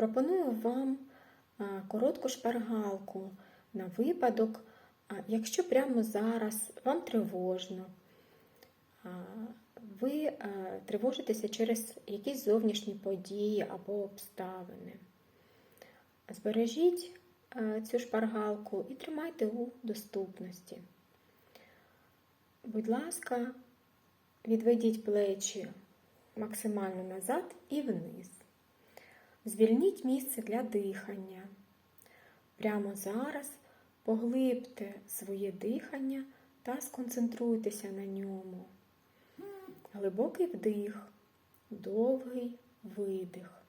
пропоную вам коротку шпаргалку на випадок, якщо прямо зараз вам тривожно, ви тривожитеся через якісь зовнішні події або обставини. Збережіть цю шпаргалку і тримайте у доступності. Будь ласка, відведіть плечі максимально назад і вниз. Звільніть місце для дихання. Прямо зараз поглибте своє дихання та сконцентруйтеся на ньому. Глибокий вдих, довгий видих.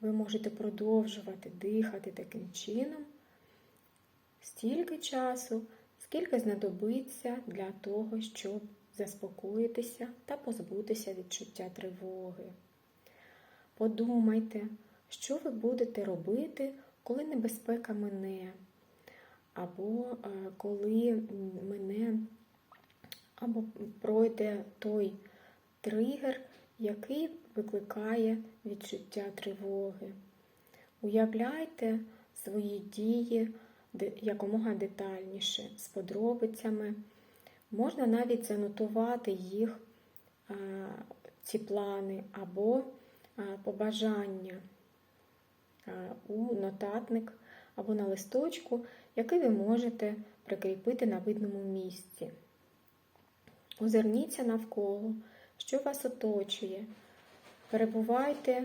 Ви можете продовжувати дихати таким чином стільки часу, скільки знадобиться для того, щоб заспокоїтися та позбутися відчуття тривоги. Подумайте, що ви будете робити, коли небезпека мине, або коли мине, або пройде той тригер, який викликає відчуття тривоги. Уявляйте свої дії якомога детальніше, з подробицями. Можна навіть занотувати їх, ці плани, або побажання у нотатник або на листочку, який ви можете прикріпити на видному місці. Озирніться навколо, що вас оточує. Перебувайте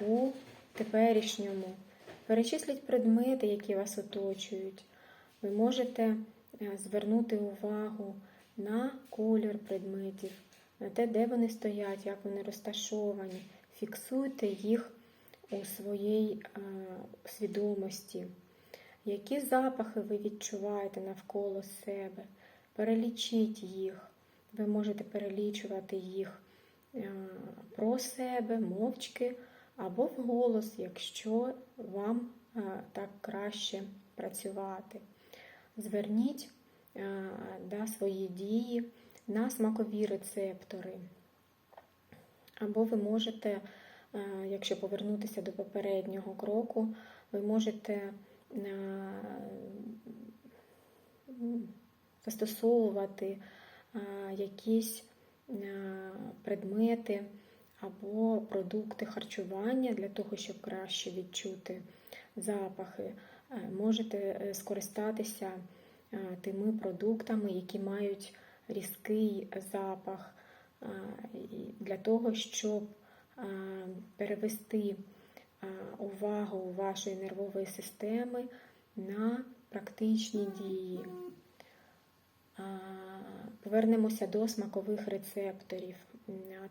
у теперішньому, перечисліть предмети, які вас оточують. Ви можете звернути увагу на колір предметів, на те, де вони стоять, як вони розташовані. Фіксуйте їх у своїй свідомості. Які запахи ви відчуваєте навколо себе? Перелічіть їх. Ви можете перелічувати їх про себе, мовчки або вголос, якщо вам так краще працювати. Зверніть да, свої дії на смакові рецептори. Або ви можете, якщо повернутися до попереднього кроку, ви можете застосовувати якісь предмети або продукти харчування для того, щоб краще відчути запахи. Можете скористатися тими продуктами, які мають різкий запах, для того, щоб перевести увагу вашої нервової системи на практичні дії. Повернемося до смакових рецепторів.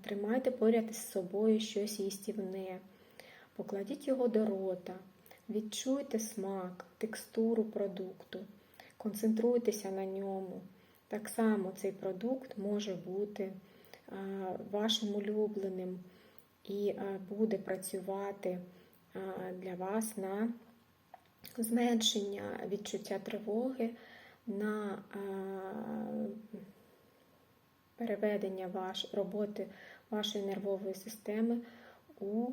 Тримайте поряд із собою щось їстівне, покладіть його до рота, відчуйте смак, текстуру продукту, концентруйтеся на ньому. Так само цей продукт може бути вашим улюбленим і буде працювати для вас на зменшення відчуття тривоги, на переведення ваш, роботи вашої нервової системи у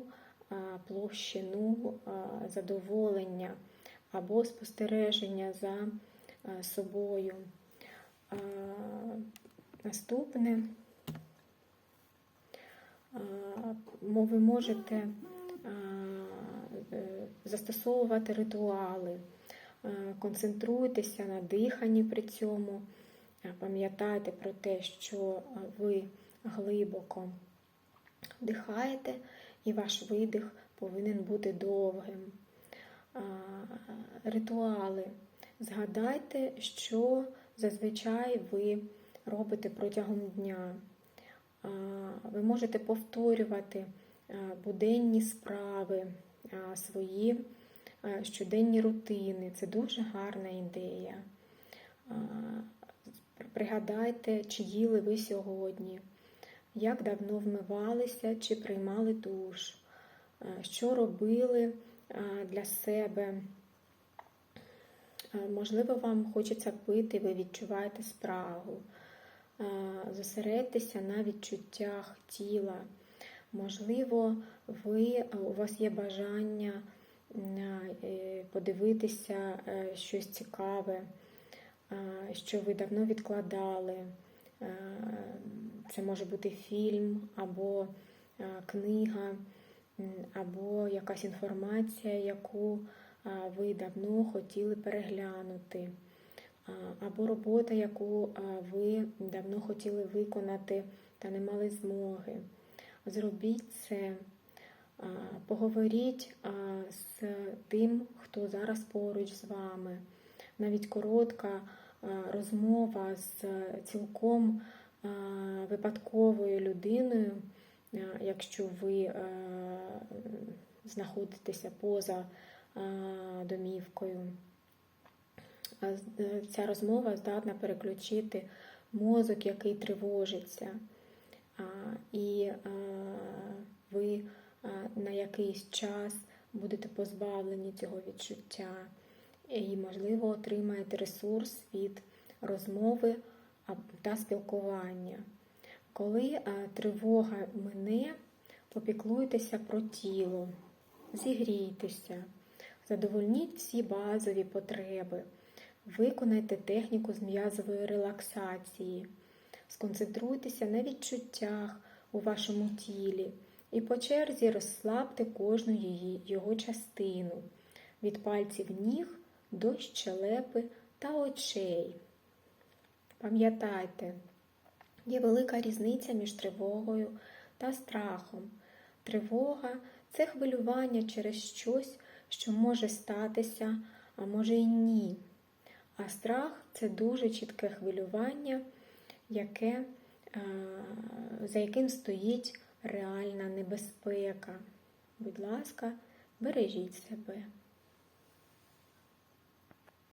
площину задоволення або спостереження за собою. Наступне ви можете застосовувати ритуали, концентруйтеся на диханні при цьому, пам'ятайте про те, що ви глибоко вдихаєте, і ваш видих повинен бути довгим. Ритуали. Згадайте, що зазвичай ви робите протягом дня. Ви можете повторювати буденні справи, свої щоденні рутини. Це дуже гарна ідея. Пригадайте, чи їли ви сьогодні, як давно вмивалися, чи приймали душ, що робили для себе. Можливо, вам хочеться пити, ви відчуваєте спрагу. Зосередьтеся на відчуттях тіла. Можливо, ви, у вас є бажання е, подивитися е, щось цікаве, що ви давно відкладали. Це може бути фільм або книга, або якась інформація, яку ви давно хотіли переглянути, або робота, яку ви давно хотіли виконати та не мали змоги. Зробіть це, поговоріть з тим, хто зараз поруч з вами. Навіть коротка розмова з цілком випадковою людиною, якщо ви знаходитеся поза домівкою. Е, Ця розмова здатна переключити мозок, який тривожиться. І ви на якийсь час будете позбавлені цього відчуття і, можливо, отримаєте ресурс від розмови та спілкування. Коли тривога мине, попіклуйтеся про тіло, зігрійтеся, задовольніть всі базові потреби, виконайте техніку з м'язової релаксації, сконцентруйтеся на відчуттях у вашому тілі і по черзі розслабте кожну її його частину від пальців ніг до щелепи та очей. Пам'ятайте, є велика різниця між тривогою та страхом. Тривога це хвилювання через щось, що може статися, а може і ні. А страх це дуже чітке хвилювання, яке, е, за яким стоїть реальна небезпека. Будь ласка, бережіть себе.